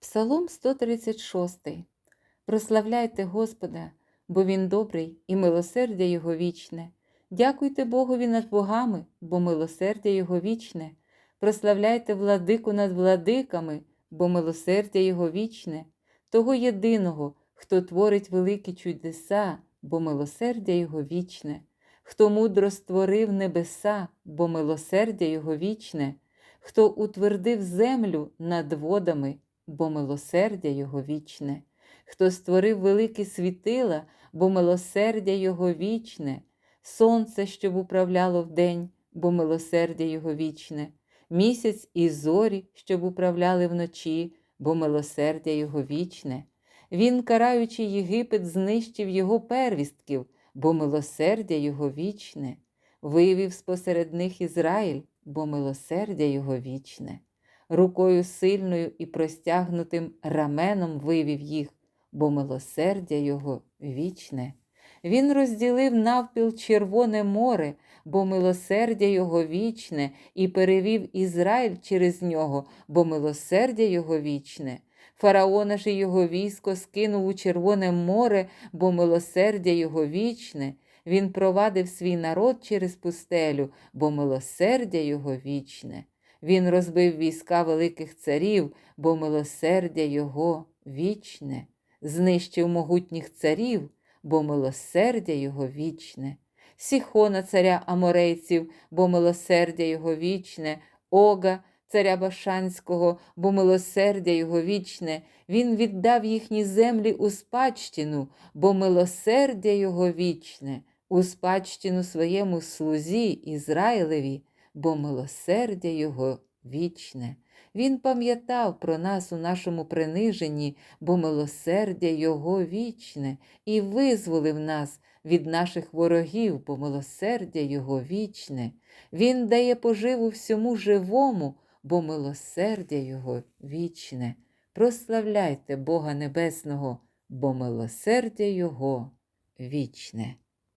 Псалом 136. Прославляйте Господа, бо Він добрий і милосердя Його вічне. Дякуйте Богові над богами, бо милосердя Його вічне. Прославляйте владику над владиками, бо милосердя Його вічне, того єдиного, хто творить великі чудеса, бо милосердя Його вічне, хто мудро створив небеса, бо милосердя Його вічне, хто утвердив землю над водами, бо милосердя Його вічне, хто створив великі світила, бо милосердя Його вічне, сонце, щоб управляло вдень, бо милосердя Його вічне, місяць і зорі, щоб управляли вночі, бо милосердя Його вічне. Він, караючи Єгипет, знищив його первістків, бо милосердя Його вічне, вивів спосеред них Ізраїль, бо милосердя Його вічне, рукою сильною і простягнутим раменом вивів їх, бо милосердя Його вічне. Він розділив навпіл Червоне море, бо милосердя Його вічне, і перевів Ізраїль через нього, бо милосердя Його вічне. Фараона ж і його військо скинув у Червоне море, бо милосердя Його вічне. Він провадив свій народ через пустелю, бо милосердя Його вічне. Він розбив війська великих царів, бо милосердя Його вічне, знищив могутніх царів, бо милосердя Його вічне. Сіхона, царя Аморейців, бо милосердя Його вічне, Ога, царя Башанського, бо милосердя Його вічне, він віддав їхні землі у спадщину, бо милосердя Його вічне, у спадщину своєму слузі Ізраїлеві, бо милосердя Його вічне. Він пам'ятав про нас у нашому приниженні, бо милосердя Його вічне, і визволив нас від наших ворогів, бо милосердя Його вічне. Він дає поживу всьому живому, бо милосердя Його вічне. Прославляйте Бога Небесного, бо милосердя Його вічне.